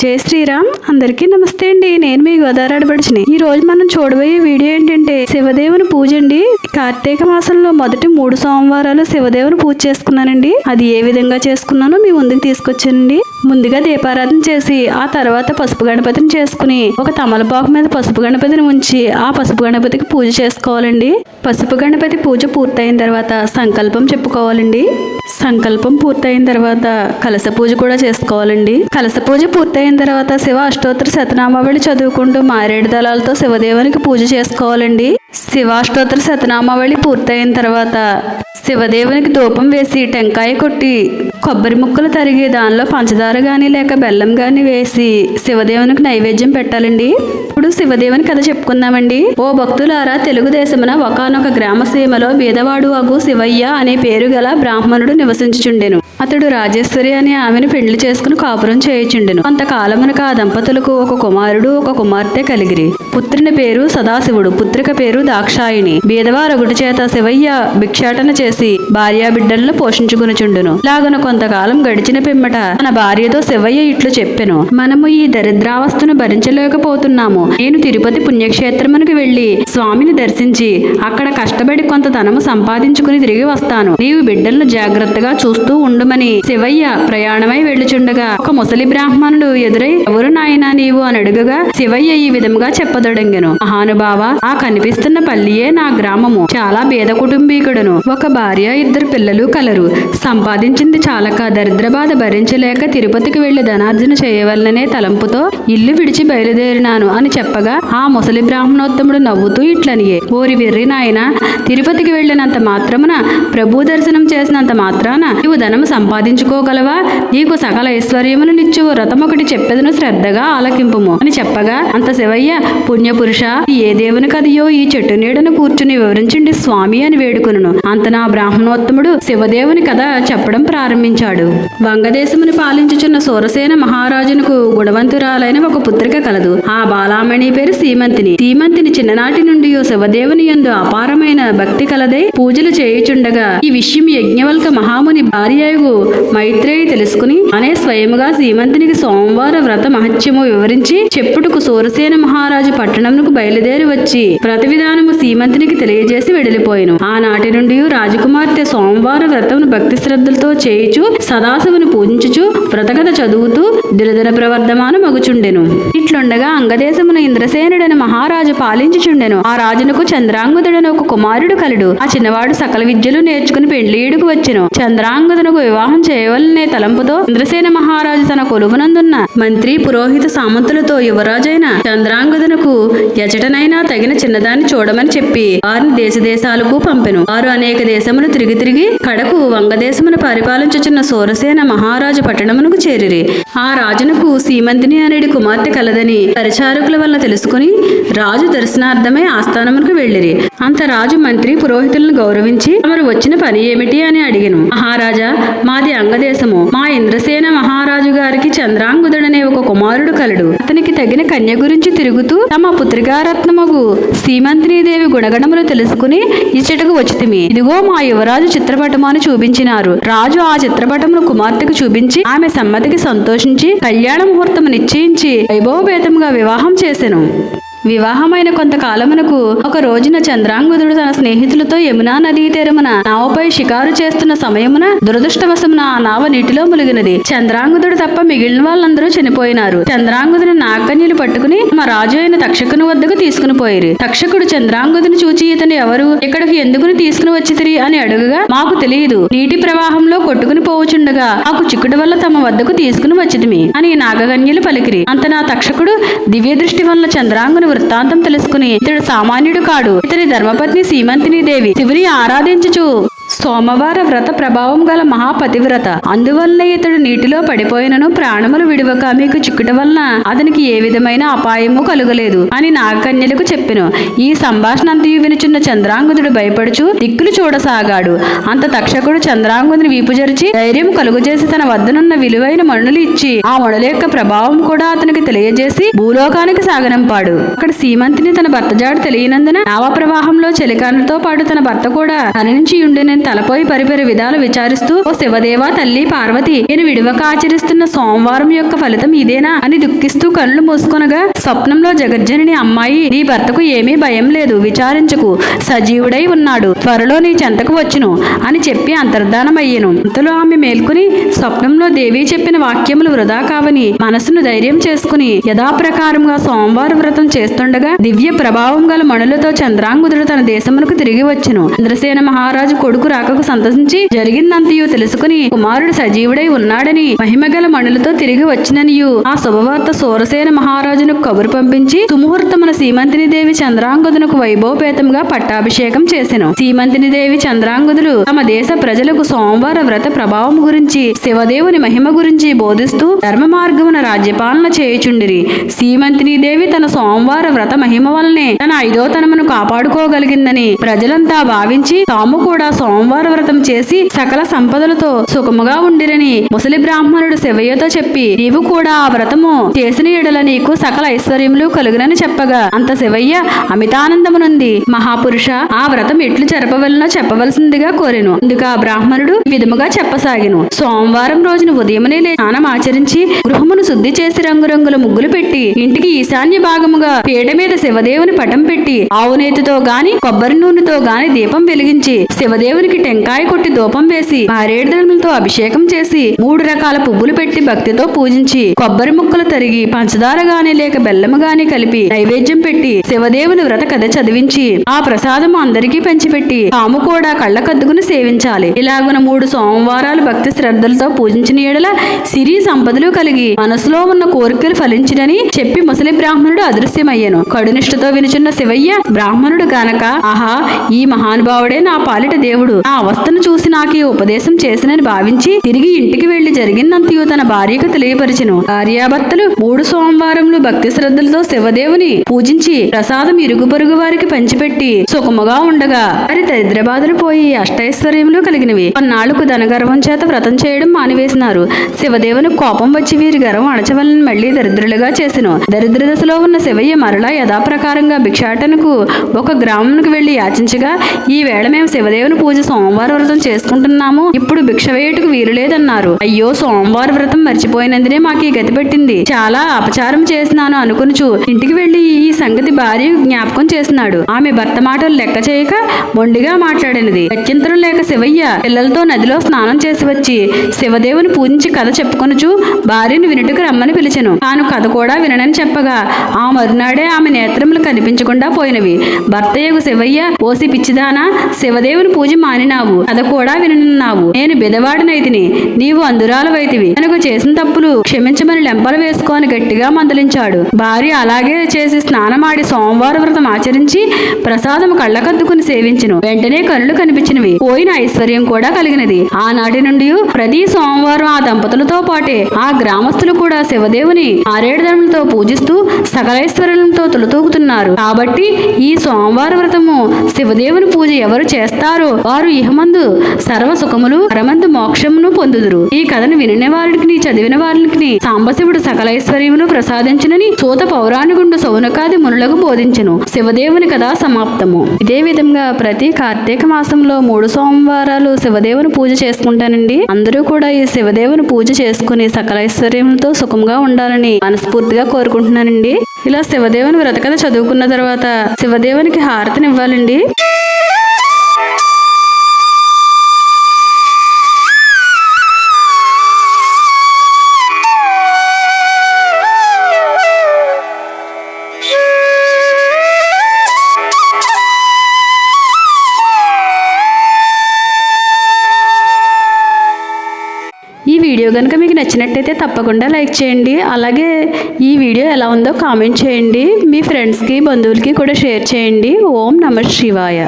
జై శ్రీరామ్. అందరికీ నమస్తే అండి. నేను మీ గోదావరి ఆడబడిచిని ఈ రోజు మనం చూడబోయే వీడియో ఏంటంటే శివదేవుని పూజ అండి. కార్తీక మాసంలో మొదటి మూడు సోమవారాలు శివదేవుని పూజ చేసుకున్నానండి. అది ఏ విధంగా చేసుకున్నానో మీ ముందుకు తీసుకొచ్చానండి. ముందుగా దీపారాధన చేసి ఆ తర్వాత పసుపు గణపతిని చేసుకుని ఒక తమలపాకు మీద పసుపు గణపతిని ఉంచి ఆ పసుపు గణపతికి పూజ చేసుకోవాలండి. పసుపు గణపతి పూజ పూర్తయిన తర్వాత సంకల్పం చెప్పుకోవాలండి. సంకల్పం పూర్తయిన తర్వాత కలస పూజ కూడా చేసుకోవాలండి. కలస పూజ పూర్తయిన తర్వాత శివ అష్టోత్తర శతనామావళి చదువుకుంటూ మారేడు దళాలతో శివదేవునికి పూజ చేసుకోవాలండి. శివాష్టోత్తర శతనామావళి పూర్తయిన తర్వాత శివదేవునికి ధూపం వేసి టెంకాయ కొట్టి కొబ్బరి ముక్కలు తరిగి దానిలో పంచదార గాని లేక బెల్లం గాని వేసి శివదేవునికి నైవేద్యం పెట్టాలండి. ఇప్పుడు శివదేవుని కథ చెప్పుకుందామండి. ఓ భక్తులారా తెలుగుదేశమున ఒకనొక గ్రామ సీమలో బీదవాడు అగు శివయ్య అనే పేరు గల బ్రాహ్మణుడు నివసించుచుండెను. అతడు రాజేశ్వరి అనే ఆమెను పెళ్ళి చేసుకుని కాపురం చేయుచుండెను. కొంతకాలమునకు ఆ దంపతులకు ఒక కుమారుడు ఒక కుమార్తె కలిగిరి. పుత్రుని పేరు సదాశివుడు. పుత్రిక పేరు దాక్షాయిని బీదవారొకటి చేత శివయ్య భిక్షాటన చేసి భార్యా బిడ్డలను పోషించుకునుచుండును. లాగన కొంతకాలం గడిచిన పిమ్మట తన భార్యతో శివయ్య ఇట్లు చెప్పెను. మనము ఈ దరిద్రావస్థను భరించలేకపోతున్నాము. నేను తిరుపతి పుణ్యక్షేత్రమునికి వెళ్ళి స్వామిని దర్శించి అక్కడ కష్టపడి కొంత ధనము సంపాదించుకుని తిరిగి వస్తాను. నీవు బిడ్డలను జాగ్రత్తగా చూస్తూ ఉండుమని శివయ్య ప్రయాణమై వెళ్ళుచుండగా ఒక ముసలి బ్రాహ్మణుడు ఎదురై ఎవరు నాయనా నీవు? అని అడుగగా శివయ్య ఈ విధముగా చెప్పదొడంగెను. మహానుభావ ఆ కనిపిస్తున్న పల్లియే నా గ్రామము. చాలా బేద కుటుంబీకుడును ఒక భార్య ఇద్దరు పిల్లలు కలరు. సంపాదించింది చాలక దరిద్ర బాధ భరించలేక తిరుపతికి వెళ్ళి ధనార్జన చేయవలననే తలంపుతో ఇల్లు విడిచి బయలుదేరినాను అని చెప్పగా ఆ ముసలి బ్రాహ్మణోత్తముడు నవ్వుతూ ఇట్లనియే ఓరి వెర్రి నాయన తిరుపతికి వెళ్ళినంత మాత్రమున ప్రభు దర్శనం చేసినంత మాత్రాన నీవు ధనం సంపాదించుకోగలవా? నీకు సకల ఐశ్వర్యమును నిచ్చు వ్రతం ఒకటి చెప్పేదను శ్రద్ధగా ఆలకింపుము అని చెప్పగా అంత శివయ్య పుణ్యపురుష ఏ దేవుని కదియో ఈ చెట్టు నీడను కూర్చుని వివరించండి స్వామి అని వేడుకును అంత నా బ్రాహ్మణోత్తముడు శివదేవుని కథ చెప్పడం ప్రారంభించాడు. వంగదేశముని పాలించుచున్న సూరసేన మహారాజునకు గుణవంతురాలైన ఒక పుత్రిక కలదు. ఆ బాలామణి పేరు సీమంతిని. సీమంతిని చిన్ననాటి నుండి శివదేవుని యందు అపారమైన భక్తి కలదై పూజలు చేయుచుండగా ఈ విషయం యజ్ఞవల్క మహాముని భార్యకు మైత్రేయి తెలుసుకుని అనే స్వయముగా సీమంతినికి సోమవార వ్రత మహత్యము వివరించి చెప్పుటకు సూరసేన మహారాజు పట్టణంకు బయలుదేరి వచ్చి వ్రత విధానము సీమంతునికి తెలియజేసి వెడలిపోయిను. ఆనాటి నుండి రాజకుమార్తె సోమవార వ్రతమును భక్తి శ్రద్ధలతో చేయుచు సదాశివుని పూజించుచు వ్రతకథ చదువుతూ దినదిన ప్రవర్ధమాన మగుచుండెను. ఇట్లుండగా అంగదేశమున ఇంద్రసేనుడని మహారాజు పాలించుచుండెను. ఆ రాజునకు చంద్రాంగుదుడను ఒక కుమారుడు కలడు. ఆ చిన్నవాడు సకల విద్యలు నేర్చుకుని పెండ్లీడుకు వచ్చెను. చంద్రాంగుదునకు వివాహం చేయవలనే తలంపుతో ఇంద్రసేన మహారాజు తన కొలువునందున్న మంత్రి పురోహిత సామంతులతో యువరాజైన చంద్రాంగుదునకు ఎచటనైనా తగిన చిన్నదాన్ని చూడమని చెప్పి వారిని దేశదేశాలకు పంపెను. వారు అనేక దేశములు తిరిగి తిరిగి కడకు వంగదేశమును పరిపాలించుచున్న సూరసేన మహారాజు పట్టణమునకు చేరిరి. ఆ రాజునకు సీమంతిని అనేది కుమార్తె కలదని పరిచారకుల వల్ల తెలుసుకుని రాజు దర్శనార్థమై ఆస్థానమునకు వెళ్ళిరి. అంత రాజు మంత్రి పురోహితులను గౌరవించి తమరు వచ్చిన పని ఏమిటి అని అడిగను. మహారాజా మాది అంగదేశము. మా ఇంద్రసేన మహారాజు గారికి చంద్రాంగుదుడనే ఒక కుమారుడు కలడు. అతనికి తగిన కన్య గురించి తిరుగుతూ తమ పుత్రికారత్నముగు రుక్మిణీదేవి గుణగణములు తెలుసుకుని ఇచ్చటకు వచ్చితిమి. ఇదిగో మా యువరాజు చిత్రపటమాను చూపించినారు. రాజు ఆ చిత్రపటమును కుమార్తెకు చూపించి ఆమె సమ్మతికి సంతోషించి కళ్యాణ ముహూర్తము నిశ్చయించి వైభవపేతముగా వివాహం చేసెను. వివాహమైన కొంతకాలమునకు ఒక రోజున చంద్రాంగుదుడు తన స్నేహితులతో యమునా నదీ తీరమున నావపై షికారు చేస్తున్న సమయమున దురదృష్టవశమున ఆ నావ నీటిలో ములిగినది చంద్రాంగుదుడు తప్ప మిగిలిన వాళ్ళందరూ చనిపోయినారు. చంద్రాంగుదుని నాగకన్యలు పట్టుకుని మా రాజు అయిన తక్షకుని వద్దకు తీసుకుని పోయిరి. తక్షకుడు చంద్రాంగుదుని చూచి ఇతను ఎవరు? ఇక్కడికి ఎందుకుని తీసుకుని వచ్చితిరి? అని అడుగుగా మాకు తెలియదు. నీటి ప్రవాహంలో కొట్టుకుని పోవుచుండగా మాకు చిక్కుడు వల్ల తమ వద్దకు తీసుకుని వచ్చితిమి అని నాగకన్యలు పలికిరి. అంత నా తక్షకుడు దివ్య దృష్టి వల్ల చంద్రాంగుని వృత్తాంతం తెలుసుకుని ఇతడు సామాన్యుడు కాడు. ఇతని ధర్మపత్ని సీమంతిని దేవి శివుని ఆరాధించుచు. సోమవార వ్రత ప్రభావం గల మహాపతివ్రత. అందువల్ల ఇతడు నీటిలో పడిపోయినను ప్రాణములు విడివక మీకు చిక్కుట వలన అతనికి ఏ విధమైన అపాయము కలుగలేదు అని నాగకన్యలకు చెప్పెను. ఈ సంభాషణ అంతయు వినుచున్న చంద్రాంగుదుడు భయపడుచు దిక్కులు చూడసాగాడు. అంత తక్షకుడు చంద్రాంగుని వీపు జరిచి ధైర్యం కలుగజేసి తన వద్దనున్న విలువైన మణులు ఇచ్చి ఆ మణుల యొక్క ప్రభావం కూడా అతనికి తెలియజేసి భూలోకానికి సాగనంపాడు. అక్కడ సీమంతిని తన భర్త జాడు తెలియనందున నావ ప్రవాహంలో చెలికానులతో పాటు తన భర్త కూడా తన నుంచి అని తలపోయి పరిపరి విధాలు విచారిస్తూ ఓ శివదేవ తల్లి పార్వతి నేను విడివక ఆచరిస్తున్న సోమవారం యొక్క ఫలితం ఇదేనా? అని దుఃఖిస్తూ కళ్ళు మూసుకొనగా స్వప్నంలో జగజ్జనని అమ్మాయి నీ భర్తకు ఏమీ భయం లేదు విచారించకు సజీవుడై ఉన్నాడు త్వరలో నీ చెంతకు వచ్చును అని చెప్పి అంతర్ధానమయ్యను. అంతలో ఆమె మేల్కొని స్వప్నంలో దేవి చెప్పిన వాక్యములు వృధా కావని మనసును ధైర్యం చేసుకుని యథాప్రకారంగా సోమవారం వ్రతం చేస్తుండగా దివ్య ప్రభావం గల మణులతో చంద్రాంగుదుడు తన దేశమునకు తిరిగి వచ్చును. చంద్రసేన మహారాజు కొడుకు రాకకు సంతసించి జరిగిందంతయు తెలుసుకుని కుమారుడు సజీవుడై ఉన్నాడని మహిమగల మణులతో తిరిగి వచ్చిననియు. ఆ శుభవార్త సూరసేన మహారాజును కబురు పంపించి సుముహూర్తమున సీమంతిని దేవి చంద్రాంగుదునకు వైభవపేతంగా పట్టాభిషేకం చేసెను. సీమంతిని దేవి చంద్రాంగుదులు తమ దేశ ప్రజలకు సోమవార వ్రత ప్రభావం గురించి శివదేవుని మహిమ గురించి బోధిస్తూ ధర్మ మార్గమున రాజ్యపాలన చేయుచుండిరి. సీమంతిని దేవి తన సోమవార వ్రత మహిమ వలనే తన ఐదో తనమును కాపాడుకోగలిగిందని ప్రజలంతా భావించి తాము కూడా సోమవార వ్రతం చేసి సకల సంపదలతో సుఖముగా ఉండిరని ముసలి బ్రాహ్మణుడు శివయ్యతో చెప్పి నీవు కూడా ఆ వ్రతము చేసిన ఎడల నీకు సకల ఐశ్వర్యములు కలుగునని చెప్పగా అంత శివయ్య అమితానందమునుంది. మహాపురుష ఆ వ్రతం ఎట్లు జరపవలనో చెప్పవలసిందిగా కోరెను. అందుకు ఆ బ్రాహ్మణుడు విధముగా చెప్పసాగిను. సోమవారం రోజున ఉదయమునే లే స్నానం ఆచరించి గృహమును శుద్ధి చేసి రంగురంగుల ముగ్గులు పెట్టి ఇంటికి ఈశాన్య భాగముగా పీట మీద శివదేవుని పటం పెట్టి ఆవు నేతితో గాని కొబ్బరి నూనెతో గాని దీపం వెలిగించి శివదేవుని దేవునికి టెంకాయ కొట్టి దూపం వేసి మారేడుదలతో అభిషేకం చేసి మూడు రకాల పువ్వులు పెట్టి భక్తితో పూజించి కొబ్బరి ముక్కలు తరిగి పంచదార గాని లేక బెల్లము గాని కలిపి నైవేద్యం పెట్టి శివదేవుని వ్రత కథ చదివించి ఆ ప్రసాదము అందరికీ పంచిపెట్టి తాము కూడా కళ్ళకద్దుకుని సేవించాలి. ఇలాగున మూడు సోమవారాలు భక్తి శ్రద్ధలతో పూజించిన ఏడల సిరి సంపదలు కలిగి మనసులో ఉన్న కోరికలు ఫలించినని చెప్పి ముసలి బ్రాహ్మణుడు అదృశ్యమయ్యాను. కడునిష్టతో వినుచున్న శివయ్య బ్రాహ్మణుడు గనక ఆహా ఈ మహానుభావుడే నా పాలిట దేవుడు ఆ అవస్థను చూసి నాకు ఈ ఉపదేశం చేసినని భావించి తిరిగి ఇంటికి వెళ్ళి జరిగిందంతయు తన భార్యకు తెలియపరిచెను. భార్యాభర్తలు మూడు సోమవారములు భక్తి శ్రద్ధలతో శివదేవుని పూజించి ప్రసాదం ఇరుగు పొరుగు వారికి పంచిపెట్టి సుఖముగా ఉండగా వారి దరిద్ర బాధలు పోయి అష్టైశ్వర్యములు కలిగినవి. కొన్నాళ్ళకు ధనగర్వం చేత వ్రతం చేయడం మానివేసినారు. శివదేవుని కోపం వచ్చి వీరి గర్వం అణచవలని మళ్ళీ దరిద్రులుగా చేసెను. దరిద్ర దశలో ఉన్న శివయ్య మరలా యథాప్రకారంగా భిక్షాటనకు ఒక గ్రామంకు వెళ్ళి యాచించగా ఈ వేళ మేము శివదేవుని పూజ సోమవారం వ్రతం చేసుకుంటున్నాము. ఇప్పుడు భిక్ష వేయుటకు వీలు లేదన్నారు. అయ్యో సోమవారం వ్రతం మర్చిపోయినందునే మాకు ఈ గతి పెట్టింది. చాలా అపచారం చేసినాను అనుకునుచు ఇంటికి వెళ్ళి ఈ సంగతి భార్య జ్ఞాపకం చేస్తున్నాడు ఆమె భర్త మాటలు లెక్క చేయక మొండిగా మాట్లాడినది. గత్యంతరం లేక శివయ్య పిల్లలతో నదిలో స్నానం చేసి వచ్చి శివదేవుని పూజించి కథ చెప్పుకొనుచు భార్యను వినుటకు రమ్మని పిలిచెను. తాను కథ కూడా విననని చెప్పగా ఆ మరునాడే ఆమె నేత్రములు కనిపించకుండా పోయినవి. భర్తయ్యకు శివయ్య ఓసి పిచ్చిదానా శివదేవుని పూజ మానినావు. కథ కూడా విననున్నావు. నేను బెదవాడినైతిని. నీవు అందురాలవైతివి తనకు చేసిన తప్పులు క్షమించమని లెంపలు వేసుకొని గట్టిగా మందలించాడు. భార్య అలాగే చేసి స్నానమాడి సోమవార వ్రతం ఆచరించి ప్రసాదం కళ్ళకద్దుకుని సేవించను. వెంటనే కనులు కనిపించినవి. పోయిన ఐశ్వర్యం కూడా కలిగినది. ఆనాటి నుండి ప్రతి సోమవారం ఆ దంపతులతో పాటే ఆ గ్రామస్తులు కూడా శివదేవుని ఆరేడుదములతో పూజిస్తూ సకలైశ్వర్యంతో తులతూగుతున్నారు. కాబట్టి ఈ సోమవార వ్రతము శివదేవుని పూజ ఎవరు చేస్తారో వారు ఇహమందు సర్వ సుఖములు పరమందు మోక్షమును పొందుదురు. ఈ కథను వినిన వారికి చదివిన వారికి సాంబశివుడు సకలైశ్వర్యమును ప్రసాదించునని సూత పౌరాణికుండు సౌనకాది మునులకు బోధించను. శివదేవుని కథ సమాప్తము. ఇదే విధంగా ప్రతి కార్తీక మాసంలో మూడు సోమవారాలు శివదేవుని పూజ చేసుకుంటానండి. అందరూ కూడా ఈ శివదేవుని పూజ చేసుకుని సకలైశ్వర్యంతో సుఖంగా ఉండాలని మనస్ఫూర్తిగా కోరుకుంటున్నానండి. ఇలా శివదేవుని వ్రతకథ చదువుకున్న తర్వాత శివదేవునికి హారతినివ్వాలండి. వీడియో కనుక మీకు నచ్చినట్టయితే తప్పకుండా లైక్ చేయండి. అలాగే ఈ వీడియో ఎలా ఉందో కామెంట్ చేయండి. మీ ఫ్రెండ్స్కి బంధువులకి కూడా షేర్ చేయండి. ఓం నమ శివాయ.